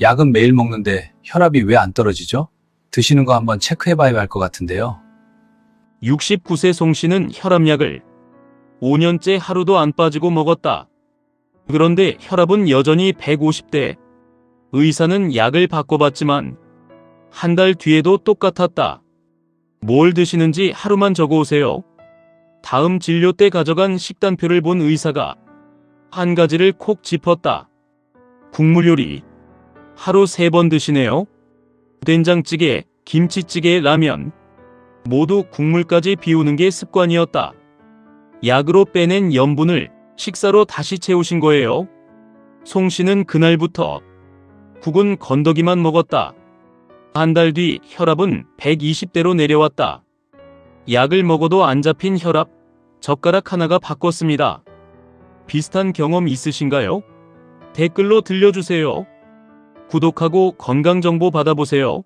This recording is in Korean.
약은 매일 먹는데 혈압이 왜 안 떨어지죠? 드시는 거 한번 체크해봐야 할 것 같은데요. 69세 송 씨는 혈압약을 5년째 하루도 안 빠지고 먹었다. 그런데 혈압은 여전히 150대. 의사는 약을 바꿔봤지만 한 달 뒤에도 똑같았다. 뭘 드시는지 하루만 적어 오세요. 다음 진료 때 가져간 식단표를 본 의사가 한 가지를 콕 짚었다. 국물 요리. 하루 세 번 드시네요. 된장찌개, 김치찌개, 라면. 모두 국물까지 비우는 게 습관이었다. 약으로 빼낸 염분을 식사로 다시 채우신 거예요. 송 씨는 그날부터 국은 건더기만 먹었다. 한 달 뒤 혈압은 120대로 내려왔다. 약을 먹어도 안 잡힌 혈압, 젓가락 하나가 바꿨습니다. 비슷한 경험 있으신가요? 댓글로 들려주세요. 구독하고 건강정보 받아보세요.